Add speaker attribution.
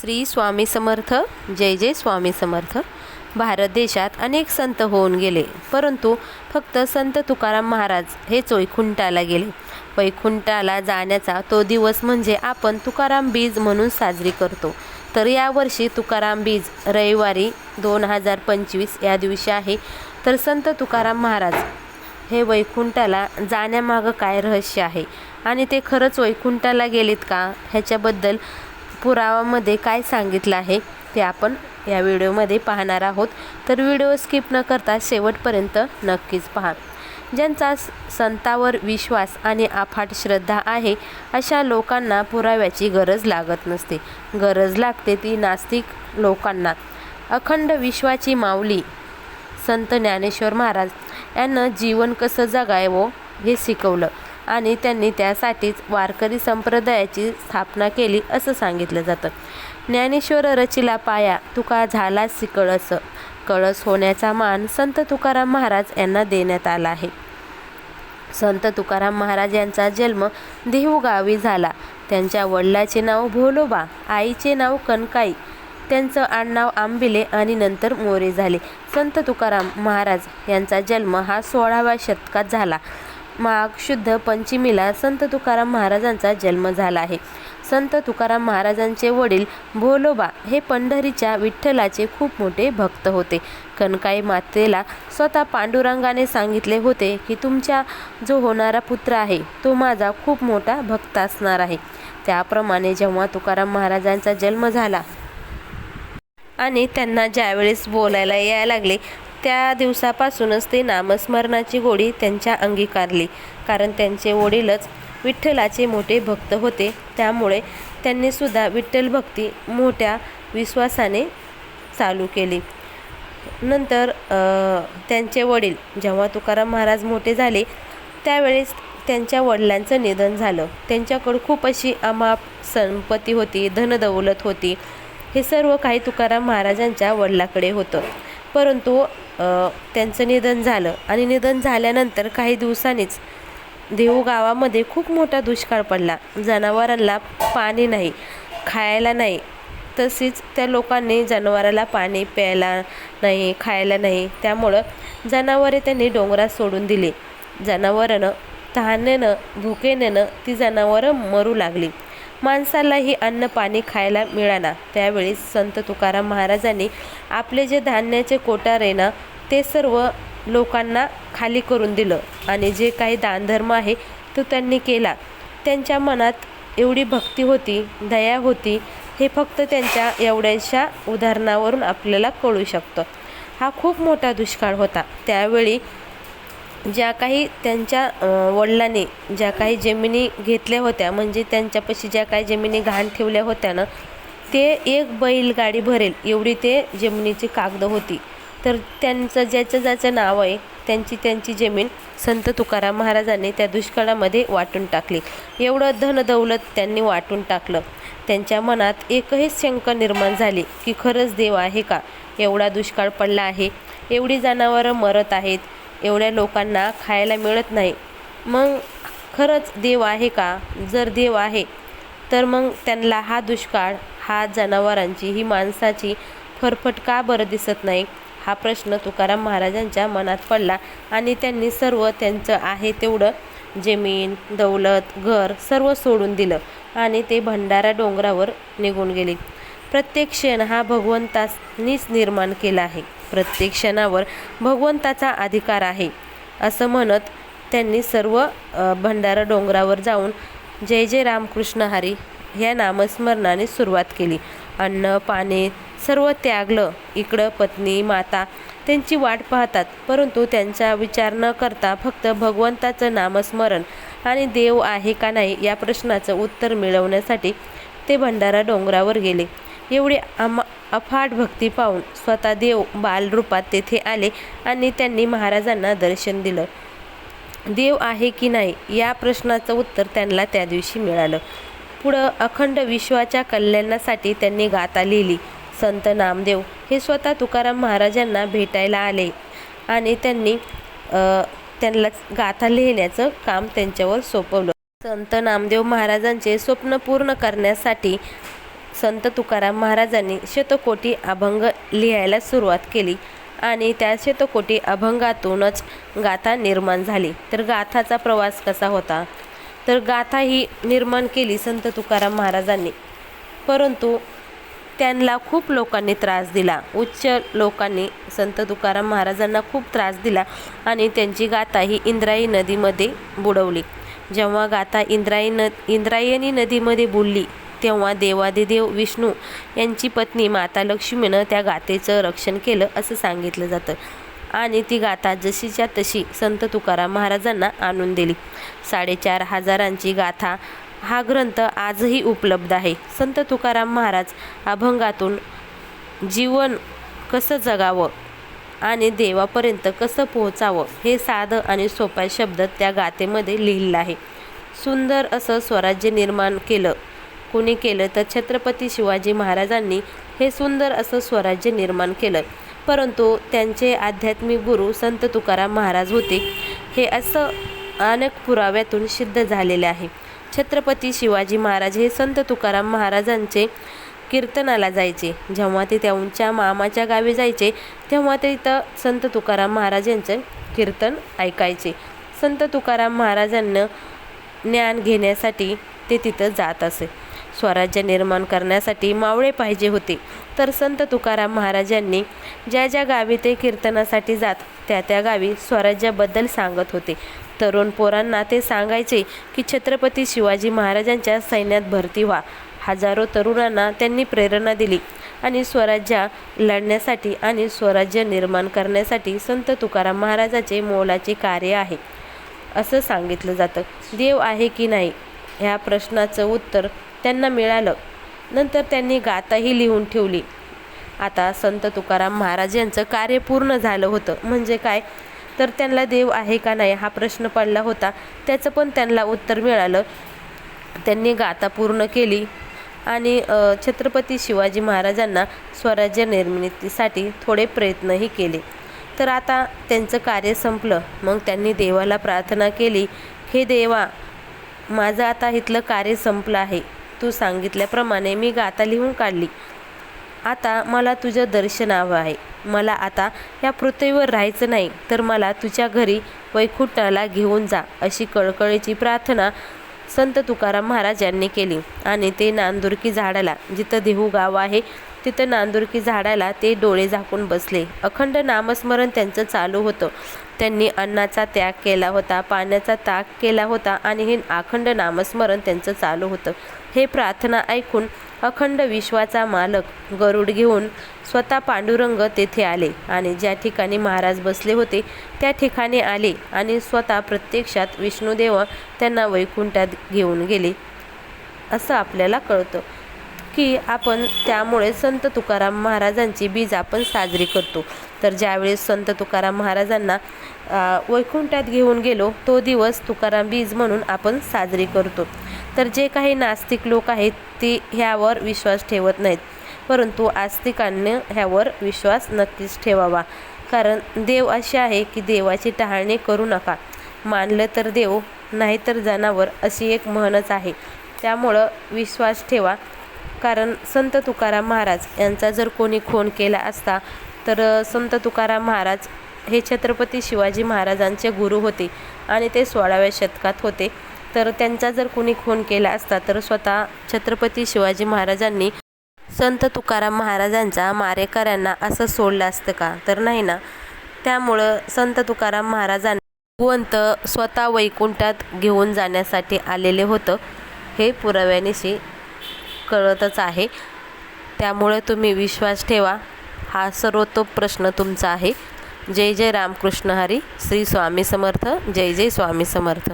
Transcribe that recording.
Speaker 1: श्री स्वामी समर्थ जय जय स्वामी समर्थ. भारत देशात अनेक संत होऊन गेले परंतु फक्त संत तुकाराम महाराज हेच वैकुंठाला गेले. वैकुंठाला जाण्याचा तो दिवस म्हणजे आपण तुकाराम बीज म्हणून साजरी करतो. तर यावर्षी तुकाराम बीज रविवारी दोन हजार पंचवीस या दिवशी आहे. तर संत तुकाराम महाराज हे वैकुंठाला जाण्यामागं काय रहस्य आहे? आणि ते खरंच वैकुंठाला गेलेत का? ह्याच्याबद्दल पुरावामध्ये काय सांगितलं आहे ते आपण या व्हिडिओमध्ये पाहणार आहोत. तर व्हिडिओ स्किप न करता शेवटपर्यंत नक्कीच पहा. ज्यांचा स- संतावर विश्वास आणि अफाट श्रद्धा आहे अशा लोकांना पुराव्याची गरज लागत नसते. गरज लागते ती नास्तिक लोकांना. अखंड विश्वाची माऊली संत ज्ञानेश्वर महाराज यांना जीवन कसं जगावं हे शिकवलं. आणि त्यांनी त्यासाठीच वारकरी संप्रदायाची स्थापना केली असं सांगितलं जातं. ज्ञानेश्वर रचिला पाया तुका झाला कळस. कळस होण्याचा मान संत तुकाराम महाराज यांना देण्यात आला आहे. संत तुकाराम महाराज यांचा जन्म देहूगावी झाला. त्यांच्या वडिलाचे नाव भोलोबा आईचे नाव कनकाई त्यांचं आडनाव आंबिले आणि नंतर मोरे झाले. संत तुकाराम महाराज यांचा जन्म हा सोळाव्या शतकात झाला. माघ शुद्ध पंचमीला संत तुकाराम महाराजांचा जन्म झाला आहे. संत तुकाराम महाराजांचे वडील भोलोबा हे पंढरीच्या विठ्ठलाचे खूप मोठे भक्त होते. कनकाई मातेला स्वतः पांडुरंगाने सांगितले होते की तुमच्या जो होणारा पुत्र आहे तो माझा खूप मोठा भक्त असणार आहे. त्याप्रमाणे जेव्हा तुकाराम महाराजांचा जन्म झाला आणि त्यांना ज्यावेळेस बोलायला यायला लागले त्या दिवसापासूनच ते नामस्मरणाची गोडी त्यांच्या अंगीकारली. कारण त्यांचे वडीलच विठ्ठलाचे मोठे भक्त होते. त्यामुळे त्यांनीसुद्धा विठ्ठल भक्ती मोठ्या विश्वासाने चालू केली. नंतर त्यांचे वडील जेव्हा तुकाराम महाराज मोठे झाले त्यावेळेस त्यांच्या वडिलांचं निधन झालं. त्यांच्याकडं खूप अशी अमाप संपत्ती होती धनदौलत होती. हे सर्व काही तुकाराम महाराजांच्या वडिलाकडे होतं. परंतु त्यांचं निधन झालं आणि निधन झाल्यानंतर काही दिवसांनीच देहू गावामध्ये खूप मोठा दुष्काळ पडला. जनावरांना पाणी नाही खायला नाही. तसेच त्या लोकांनी जनावराला पाणी प्यायला नाही खायला नाही. त्यामुळं जनावरे त्यांनी डोंगरात सोडून दिली. जनावरानं तहानेनं भुकेनेनं ती जनावरं मरू लागली. माणसालाही अन्न पाणी खायला मिळाना. त्यावेळी संत तुकाराम महाराजांनी आपले जे धान्याचे कोटारे आहे ना ते सर्व लोकांना खाली करून दिलं आणि जे काही दानधर्म आहे तो त्यांनी केला. त्यांच्या मनात एवढी भक्ती होती दया होती हे फक्त त्यांच्या एवढ्याशा उदाहरणावरून आपल्याला कळू शकतं. हा खूप मोठा दुष्काळ होता. त्यावेळी ज्या काही त्यांच्या वडिलांनी ज्या काही जमिनी घेतल्या होत्या म्हणजे त्यांच्यापाशी ज्या काही जमिनी घाण ठेवल्या होत्या ना ते एक बैलगाडी भरेल एवढी ते जमिनीची कागद होती. तर त्यांचं ज्याचं ज्याचं नाव आहे त्यांची त्यांची जमीन संत तुकाराम महाराजांनी त्या दुष्काळामध्ये वाटून टाकली. एवढं धनदौलत त्यांनी वाटून टाकलं. त्यांच्या मनात एकही शंका निर्माण झाली की खरंच देव आहे का? एवढा दुष्काळ पडला आहे. एवढी जनावरं मरत आहेत. एवढ्या लोकांना खायला मिळत नाही. मग खरंच देव आहे का? जर देव आहे तर मग त्यांना हा दुष्काळ हा जनावरांची ही माणसाची फरफट का बरं दिसत नाही? हा प्रश्न तुकाराम महाराजांच्या मनात पडला आणि त्यांनी सर्व त्यांचं आहे तेवढं जमीन दौलत घर सर्व सोडून दिलं आणि ते भंडारा डोंगरावर निघून गेले. प्रत्येक क्षण हा भगवंतानीच निर्माण केला आहे. प्रत्येक क्षणावर भगवंताचा अधिकार आहे असं म्हणत त्यांनी सर्व भंडारा डोंगरावर जाऊन जय जय रामकृष्ण हरी ह्या नामस्मरणाने सुरुवात केली. अन्न पाणी सर्व त्यागलं इकडं पत्नी माता त्यांची वाट पाहतात परंतु त्यांचा विचार न करता फक्त भगवंताचं नामस्मरण आणि देव आहे का नाही या प्रश्नाचं उत्तर मिळवण्यासाठी ते भंडारा डोंगरावर गेले. एवढी अमा अफाट भक्ती पाहून स्वतः देव बालरूपात तेथे आले आणि त्यांनी महाराजांना दर्शन दिलं. देव आहे की नाही या प्रश्नाचं उत्तर त्यांना त्या दिवशी मिळालं. पुढं अखंड विश्वाच्या कल्याणासाठी त्यांनी गाथा लिहिली. संत नामदेव हे स्वतः तुकाराम महाराजांना भेटायला आले आणि त्यांनी त्यांना गाथा लिहिण्याचं काम त्यांच्यावर सोपवलं. संत नामदेव महाराजांचे स्वप्न पूर्ण करण्यासाठी संत तुकाराम महाराजांनी शतकोटी अभंग लिहायला सुरुवात केली आणि त्या शतकोटी अभंगातूनच गाथा निर्माण झाली. तर गाथाचा प्रवास कसा होता? तर गाथा ही निर्माण केली संत तुकाराम महाराजांनी. परंतु त्यांना खूप लोकांनी त्रास दिला. उच्च लोकांनी संत तुकाराम महाराजांना खूप त्रास दिला आणि त्यांची गाथा ही इंद्रायणी नदीमध्ये बुडवली. जेव्हा गाथा इंद्रायणी न इंद्रायणी नदीमध्ये बुडली तेव्हा देवादिदेव विष्णू यांची पत्नी माता लक्ष्मीनं त्या गाथेचं रक्षण केलं असं सांगितलं जातं. आणि ती गाथा जशीच्या तशी संत तुकाराम महाराजांना आणून दिली. साडेचार हजारांची गाथा हा ग्रंथ आजही उपलब्ध आहे. संत तुकाराम महाराज अभंगातून जीवन कसं जगावं आणि देवापर्यंत कसं पोहोचावं हे साधं आणि सोप्या शब्दात त्या गाथेमध्ये लिहिलं आहे. सुंदर असं स्वराज्य निर्माण केलं कोणी केलं तर छत्रपती शिवाजी महाराजांनी हे सुंदर असं स्वराज्य निर्माण केलं. परंतु त्यांचे आध्यात्मिक गुरु संत तुकाराम महाराज होते. हे असं अनेक पुराव्यातून सिद्ध झालेले आहे. छत्रपती शिवाजी महाराज हे संत तुकाराम महाराजांचे कीर्तनाला जायचे. जेव्हा ते त्यांच्या मामाच्या गावी जायचे तेव्हा ते इथं संत तुकाराम महाराज यांचं कीर्तन ऐकायचे. संत तुकाराम महाराजांना ज्ञान घेण्यासाठी ते तिथं जात असे. स्वराज्य निर्माण करण्यासाठी मावळे पाहिजे होते. तर संत तुकाराम महाराजांनी ज्या ज्या गावी ते कीर्तनासाठी जात त्या त्या गावी स्वराज्याबद्दल सांगत होते. तरुण पोरांना ते सांगायचे की छत्रपती शिवाजी महाराजांच्या सैन्यात भरती व्हा. हजारो तरुणांना त्यांनी प्रेरणा दिली आणि स्वराज्य लढण्यासाठी आणि स्वराज्य निर्माण करण्यासाठी संत तुकाराम महाराजाचे मोलाचे कार्य आहे. असं सांगितलं जातं. देव आहे की नाही? ह्या प्रश्नाचं उत्तर त्यांना मिळालं. नंतर त्यांनी गाताही लिहून ठेवली. आता संत तुकाराम महाराज यांचं कार्य पूर्ण झालं होतं. म्हणजे काय? तर त्यांना देव आहे का नाही हा प्रश्न पडला होता. त्याचं पण त्यांना उत्तर मिळालं. त्यांनी गाथा पूर्ण केली आणि छत्रपती शिवाजी महाराजांना स्वराज्य निर्मितीसाठी थोडे प्रयत्नही केले. तर आता त्यांचं कार्य संपलं. मग त्यांनी देवाला प्रार्थना केली हे देवा माझं आता इथलं कार्य संपलं आहे. तू सांगितल्याप्रमाणे मी गाथा लिहून काढली. आता मला तुझं दर्शन हवं आहे. मला आता या पृथ्वीवर राहायचं नाही तर मला तुझ्या घरी वैकुंठाला घेऊन जा अशी कळकळीची प्रार्थना संत तुकाराम महाराज यांनी केली. आणि ते नांदुरकी झाडाला जिथं देहू गाव आहे तिथं नांदुरकी झाडाला ते डोळे झाकून बसले. अखंड नामस्मरण त्यांचं चालू होतं. त्यांनी अन्नाचा त्याग केला होता पाण्याचा त्याग केला होता आणि हे अखंड नामस्मरण त्यांचं चालू होतं. हे प्रार्थना ऐकून अखंड विश्वाचा मालक गरुड घेऊन स्वतः पांडुरंग तेथे आले आणि ज्या ठिकाणी महाराज बसले होते त्या ठिकाणी आले आणि स्वतः प्रत्यक्षात विष्णुदेव त्यांना वैकुंठात घेऊन गेले. असं आपल्याला कळतं. की आपण त्यामुळे संत तुकाराम महाराजांची बीज आपण साजरी करतो. तर ज्यावेळेस संत तुकाराम महाराजांना वैकुंठात घेऊन गेलो तो दिवस तुकाराम बीज म्हणून आपण साजरी करतो. तर जे काही नास्तिक लोक आहेत ते ह्यावर विश्वास ठेवत नाहीत. परंतु आस्तिकांनी ह्यावर विश्वास नक्कीच ठेवावा. कारण देव असे आहे की देवाची टहाळणी करू नका. मानलं तर देव नाहीतर जनावर अशी एक म्हणच आहे. त्यामुळं विश्वास ठेवा. कारण संत तुकाराम महाराज यांचा जर कोणी खून केला असता तर संत तुकाराम महाराज हे छत्रपती शिवाजी महाराजांचे गुरु होते आणि ते सोळाव्या शतकात होते. तर त्यांचा जर कोणी खून केला असता तर स्वतः छत्रपती शिवाजी महाराजांनी संत तुकाराम महाराजांचा मारेकऱ्यांना असं सोडलं असतं का? तर नाही ना. त्यामुळं संत तुकाराम महाराजांना भगवंत स्वतः वैकुंठात घेऊन जाण्यासाठी आलेले होतं. हे पुराव्यानिशी कळतच आहे. त्यामुळे तुम्ही विश्वास ठेवा. हा सर्वतो प्रश्न तुमचा आहे. जय जय रामकृष्ण हरी. श्री स्वामी समर्थ. जय जय स्वामी समर्थ.